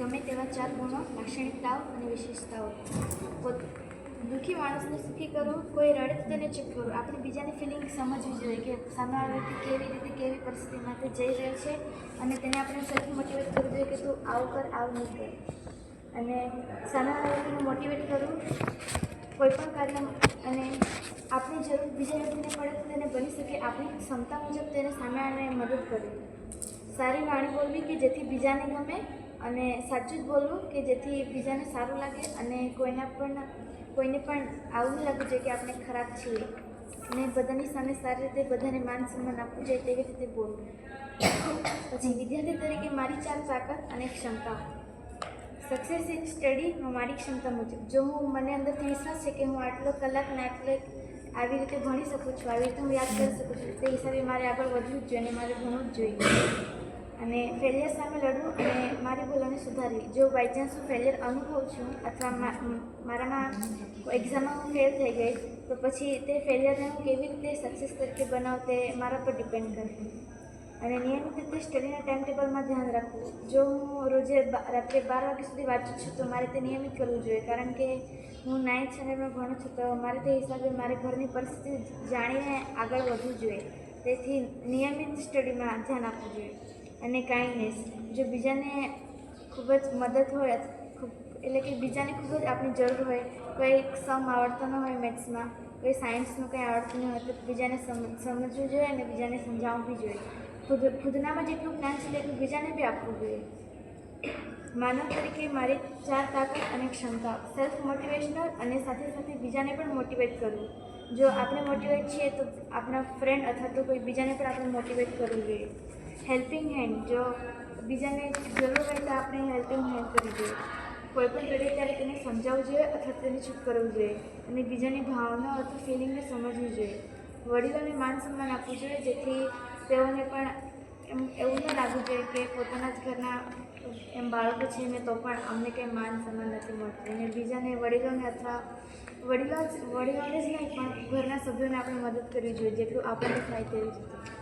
ગમે તેવા ચાર ગુણો, લાક્ષણિકતાઓ અને વિશેષતાઓ પોત- દુઃખી માણસને સુખી કરવું કોઈ રડે તેને ચૂપ કરવું આપણે બીજાની ફિલિંગ સમજવી જોઈએ કે સામેવાળા વ્યક્તિ કેવી રીતે કેવી પરિસ્થિતિમાં તે જઈ રહ્યો છે અને તેને આપણે સેલ્ફ મોટિવેટ કરવું જોઈએ કે તું આવું કર આવું નહીં કર અને સામેવાળા વ્યક્તિને મોટિવેટ કરવું કોઈ પણ કાર્ય અને આપણી જરૂર બીજા વ્યક્તિને પડે તો તેને બની શકે. આપણી ક્ષમતા મુજબ તેને સામેવાળાને મદદ કરવી સારી વાણી બોલવી કે જેથી બીજાને ગમે અને સાચું જ બોલવું કે જેથી બીજાને સારું લાગે અને કોઈના પણ, કોઈને પણ આવું લાગવું જોઈએ કે આપણે ખરાબ છીએ. અને બધાની સામે સારી રીતે બધાને માન સન્માન આપવું જોઈએ તેવી રીતે બોલવું પછી વિદ્યાર્થી તરીકે મારી ચાર તાકાત અને ક્ષમતાઓ સક્સેસ ઇન સ્ટડીમાં મારી ક્ષમતા મુજબ. જો હું મને અંદરથી વિશ્વાસ છે કે હું આટલો કલાક ને આટલે આવી રીતે ભણી શકું છું, આવી રીતે હું યાદ કરી શકું છું, તે હિસાબે મારે આગળ વધવું જ જોઈએ અને મારે ભણવું જ જોઈએ. અને ફેલિયર સામે લડવું અને મારી ભૂલોને સુધારવી. જો બાય ચાન્સ હું ફેલિયર અનુભવું છું અથવા મારામાં એક્ઝામમાં હું ફેલ થઈ ગઈ, તો પછી તે ફેલિયરને હું કેવી રીતે સક્સેસ તરીકે બનાવું તે મારા પર ડિપેન્ડ કરે અને નિયમિત રીતે સ્ટડીના ટાઈમ ટેબલમાં ધ્યાન રાખવું. જો હું રોજે રાત્રે બાર વાગ્યા સુધી વાંચું છું, તો મારે તે નિયમિત કરવું જોઈએ. કારણ કે હું નાઇન્થ સ્ટાન્ડર્ડમાં ભણું છું, તો મારે તે હિસાબે મારે ઘરની પરિસ્થિતિ જાણીને આગળ વધવું જોઈએ. તેથી નિયમિત સ્ટડીમાં ધ્યાન આપવું જોઈએ. અને કાઇન્ડનેસ જો બીજાને ખૂબ જ મદદ હોય, ખૂબ, એટલે કે બીજાને ખૂબ જ આપણી જરૂર હોય, કોઈ સમ આવડતો ન હોય મેથ્સમાં, કોઈ સાયન્સનું કંઈ આવડતું ન હોય, તો બીજાને સમ, સમજવું જોઈએ અને બીજાને સમજાવવું બી જોઈએ. ખુદ, ખુદનામાં જેટલું જ્ઞાન છે, એટલું બીજાને બી આપવું જોઈએ. માનવ તરીકે મારી ચાર તાકાત અને ક્ષમતા સેલ્ફ મોટિવેશનલ અને સાથે સાથે બીજાને પણ મોટિવેટ કરવું. જો આપણે મોટિવેટ છીએ, તો આપણા ફ્રેન્ડ અથવા તો કોઈ બીજાને પણ આપણે મોટિવેટ કરવું જોઈએ. હેલ્પિંગ હેન્ડ, જો બીજાને જરૂર હોય તો આપણે હેલ્પિંગ હેન્ડ કરવી જોઈએ કોઈ પણ રડે ત્યારે તેને સમજાવવું જોઈએ અથવા તેને ચૂપ કરવું જોઈએ અને બીજાની ભાવના અથવા ફિલિંગને સમજવી જોઈએ. વડીલોને માન સન્માન આપવું જોઈએ, જેથી તેઓને પણ એમ એવું ન લાગવું જોઈએ કે પોતાના જ ઘરના એમ બાળકો છે ને તો પણ અમને કંઈ માન સન્માન નથી મળતું. અને બીજાને વડીલોને અથવા વડીલો જ, વડીલોને જ નહીં પણ ઘરના સભ્યોને આપણે મદદ કરવી જોઈએ, જેટલું આપણને થાય તેવી રીતે.